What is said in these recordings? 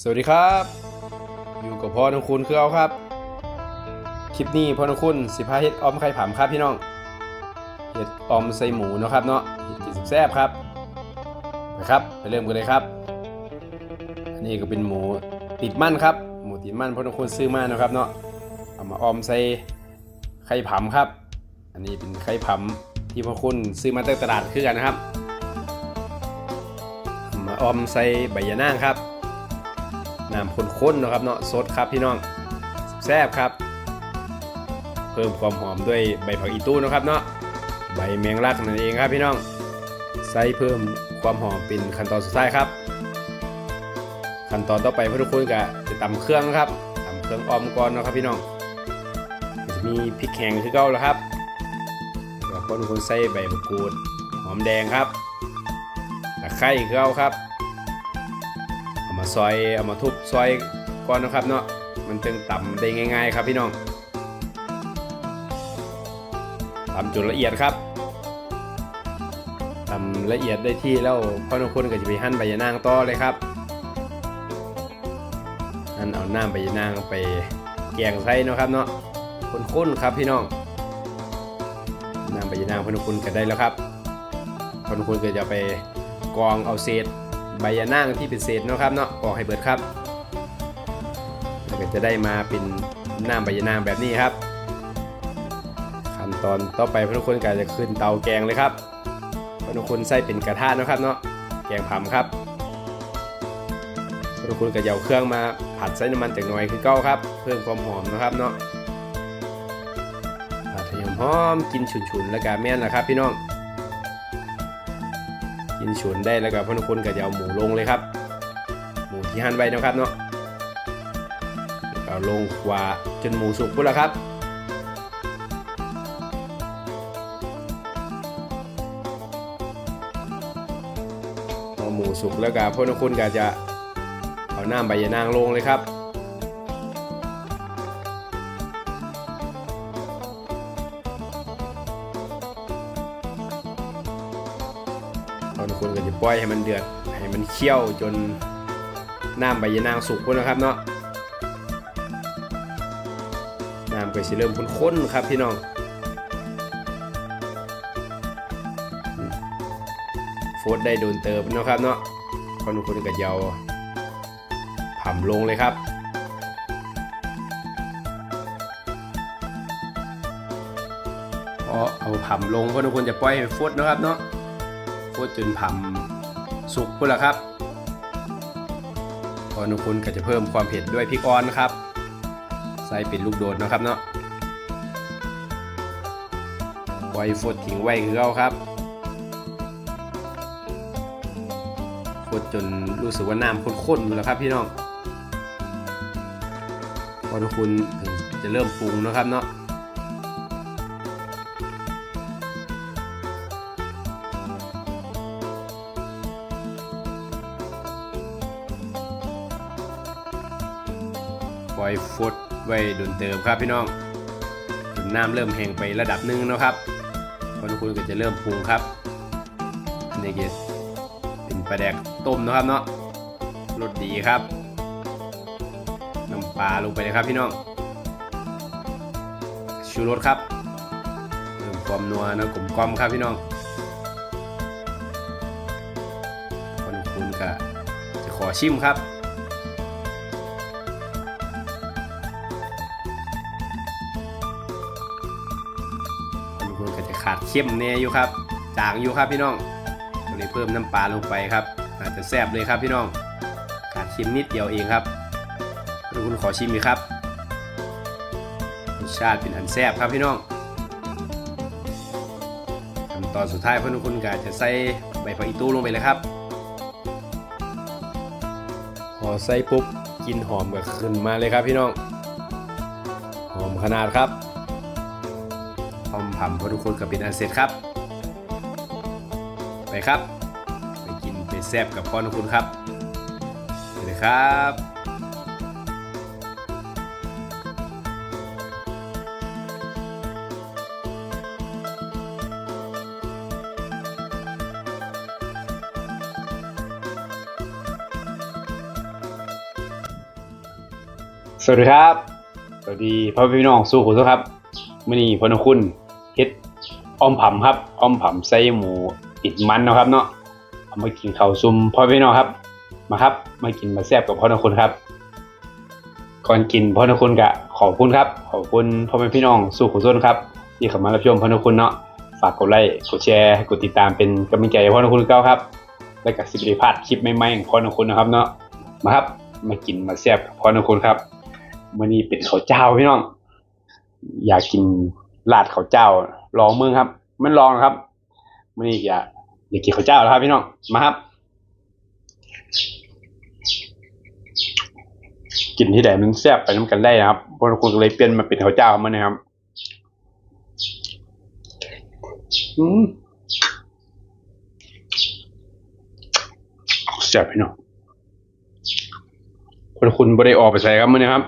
สวัสดีครับ อยู่กับพ่อทองคุณคือเอาครับ คลิปนี้พ่อทองคุณสิพาเฮ็ดออมไข่ผํครับพี่น้องเฮ็ดออมใส่หมูนะครับเนาะเฮ็ดกินแซ่บครับไปครับไปเริ่มกันเลยครับ อันนี้ก็เป็นหมูติดมันครับ หมูติดมันพ่อทองคุณซื้อมานะครับเนาะเอามาออมใส่ไข่ผํครับ อันนี้เป็นไข่ผํที่พ่อคุณซื้อมาจากตลาดคือกันนะครับมาออมใส่ใบยะนางครับ น้ำข้นๆนะครับเนาะสดครับพี่น้องแซ่บครับ เพิ่มความหอมด้วยใบผักอีตู้นะครับเนาะใบแมงลักนั่นเองครับพี่น้องใส่เพิ่มความหอมเป็นขั้นตอนสุดท้ายครับ ขั้นตอนต่อไปเพื่อทุกคนก็จะตำเครื่องนะครับตำเครื่องออมก่อนนะครับพี่น้องจะมีพริกแห้งคือเก่าแล้วครับแล้วก็ทุกคนใส่ใบมะกรูดหอมแดงครับตะไคร้คือเก่าครับ มาซอยเอามาทุบซอยก่อนนะครับเนาะมันจึงต่ำได้ง่าย ๆ ครับพี่น้องตำจนละเอียดครับตำละเอียดได้ที่แล้วพ่อทุกคนก็จะไปหั่นใบยะนางต่อเลยครับหั่นเอาน้ำใบยะนางไปแกงใส่เนาะครับเนาะข้นๆครับพี่น้องน้ำใบยะนางพ่อทุกคนก็ได้แล้วครับพ่อทุกคนก็จะไปกรองเอาเศษ ใบยะนางที่เป็นเศษเนาะครับเนาะออกให้เบิดครับแล้วก็จะได้มาเป็นน้ำใบยะนางแบบนี้ครับ ขั้นตอนต่อไปพระทุกคนก็จะขึ้นเตาแกงเลยครับพระทุกคนใส่เป็นกระทะเนาะครับเนาะแกงผํครับพระทุกคนก็จะเอาเครื่องมาผัดใส่น้ำมันจากหน่อยคือเก้าครับ เพิ่มความหอมนะครับเนาะผัดให้หอมกินฉุนๆแล้วก็แม่นละครับพี่น้อง กินฉุนได้แล้วก็พนุคนก็จะเอาหมูลงเลยครับ หมูที่หั่นไว้นะครับเนาะเอาลงขวาจนหมูสุกพุ่นละครับพอหมูสุกแล้วก็พนุคนก็จะเอาน้ำใบยะนางลงเลยครับ ล่อยให้มันเดือด ให้มันเคี่ยวจนน้ำใบยะนางสุกพุ่นนะครับเนาะน้ำก็สิเริ่มข้นๆครับพี่น้องโฟดได้โดนเติมเนาะครับเนาะคนคนก็เยาผ่ำลงเลยครับพอเอาผ่ำลงคนคนจะปล่อยให้ฟดนะครับเนาะโคตรจนผำ สุกพุ่นละครับพอนุคุณก็จะเพิ่มความเผ็ดด้วยพริกอ่อนนะครับ ใส่เป็นลูกโดดนะครับเนาะไว้ฟดทิ้งไว้คือเอาครับฟดจนรู้สึกว่าน้ำข้นๆแล้วครับพี่น้องพอนุคุณถึงจะเริ่มปรุงนะครับเนาะ อยฟดไว้ดนเติมครับพี่น้องจนน้ำเริ่มแห้งไประดับหนึ่งแล้วครับพอทุกคนก็จะเริ่มปรุงครับนนี้ก็เป็นปลาแดกต้มนะครับเนาะรสดีครับน้ำปลาลงไปเลยครับพี่น้องชูรสครับเพิ่มความนัวนะกลมกล่อมครับพี่น้องพอทุกคนก็จะขอชิมครับ ขาดเข้มแน่อยู่ครับจางอยู่ครับพี่น้องก็เลยเพิ่มน้ำปลาลงไปครับอาจจะแซ่บเลยครับพี่น้อง ขาดเค็มนิดเดียวเองครับทุกคนขอชิมอีกครับรสชาติเป็นอันแซ่บครับพี่น้องขั้นตอนสุดท้ายเพื่อนทุกคนก็จะใส่ใบผักอีตู้ลงไปเลยครับพอใส่ปุ๊บกลินหอมก็ขึ้นมาเลยครับพี่น้อง หอมขนาดครับ อมผำพอทุกคนกับเป็นอันเสร็จครับ ไปครับ ไปกินไปแซ่บกับพ่อทุกคนครับไปเลยครับสวัสดีครับ สวัสดีพ่อพี่น้องสู้คุณครับมื่อนี้พอนะคุณ อ้อมผำครับอ้อมผำใส่หมูติดมันนะครับ เนาะเอามากินข้าวซุมพ่อพี่น้องครับ มาครับ มากินมาแซ่บกับพ่อนคุณครับ ก่อนกินพ่อนคุณกะขอบคุณครับ ขอบคุณพ่อแม่พี่น้องสู้ขุนส้นครับ ที่เข้ามารับชมพ่อนคุณเนาะฝากกดไลค์กดแชร์กดติดตามเป็นกำลังใจให้พ่อนคุณเก้าครับ และกับสิบริพลาดคลิปใหม่ๆของพ่อนคุณนะครับเนาะมาครับ มากินมาแซ่บกับพ่อนคุณครับมื่อนี้เป็นข้าวเจ้าพี่น้อง อยากกิน ราดข้าวเจ้า ลองมึงครับ มันลองครับมื่อนี้อยาอยากกินข้าวเจ้าแล้วครับ พี่น้องมาครับ กินที่ไหนมันแซ่บไปน้ำกันได้นะครับพวกคุณก็เลยเปลี่ยนมาเป็นข้าวเจ้ามันนะครับ อืมแซ่บพี่น้องคนคุณบ่ได้ออกไปใส่ครับมื้อนี้ครับ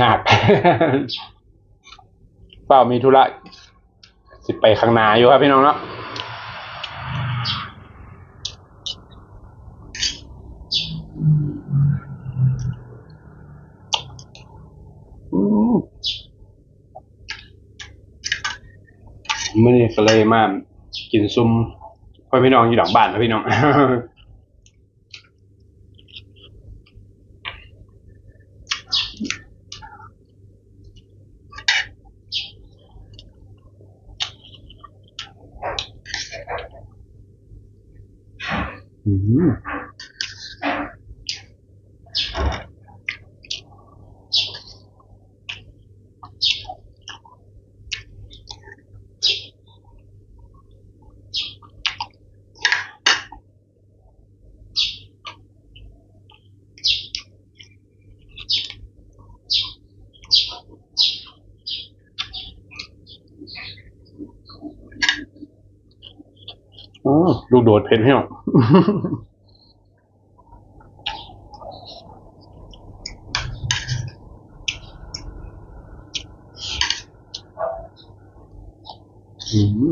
ยาก ปล่ามีธุระสิไปข้างหน้าอยู่ครับพี่น้องเนาะอืมมื้อนี้ก็เลยมากินซุมพ่อพี่น้องอยู่หลังบ้านนะพี่น้อง อื ลูกโดดเผ็ดพี่น้องอืม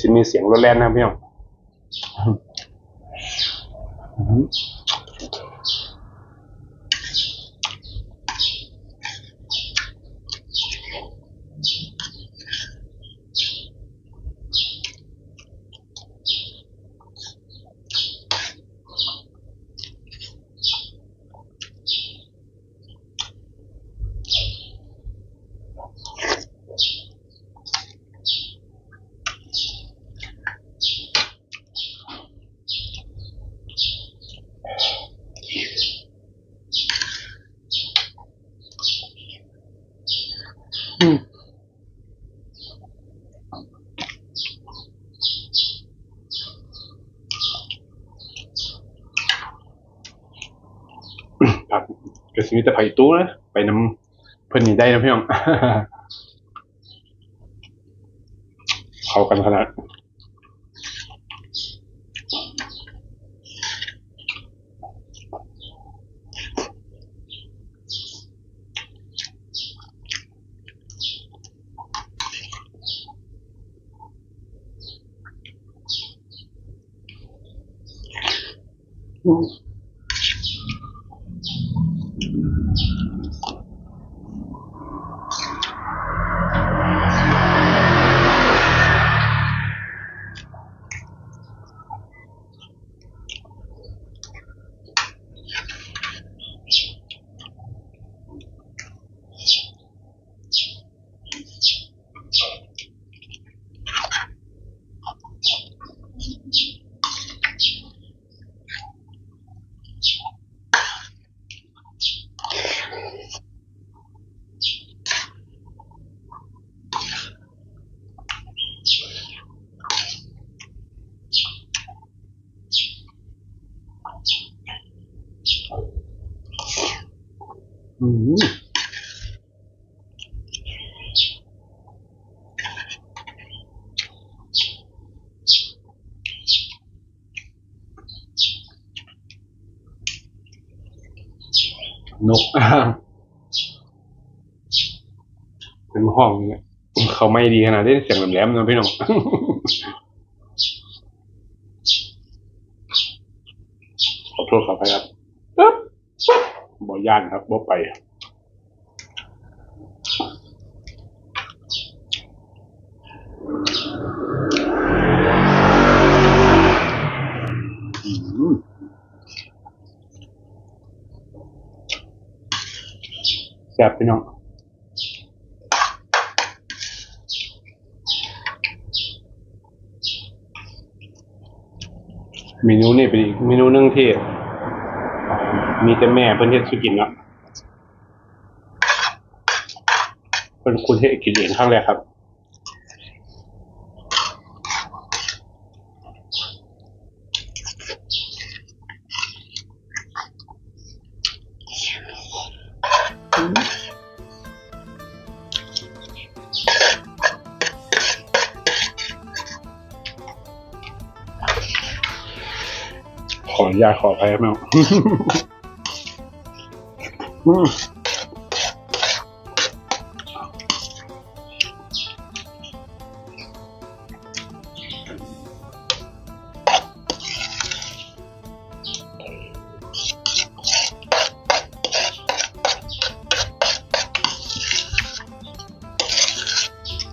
สิมีเสียงรถแล่นนะพี่น้อง ครับก็สิมีแต่ไผ่ตู้นะไปน้ำเพิ่นนี่ได้นะพี่น้อง เข้ากันขนาด อืมนกเป็นห้องเนี่ยเขาไม่ดีขนาดนี้เสียงแหลมๆนะพี่น้องขอโทษขอไปครับอึ๊บ บ่ย่านครับบ่ไปแซ่บพี่น้องเมนูนี่เป็นอีกเมนูหนึ่งที่ มีแต่แม่เพิ่นเฮ็ดสิกินเนาะเพิ่นคุณเฮ็ดกินเองครั้งแรกครับขออนุญาตขออภัยครับแม่ Hum.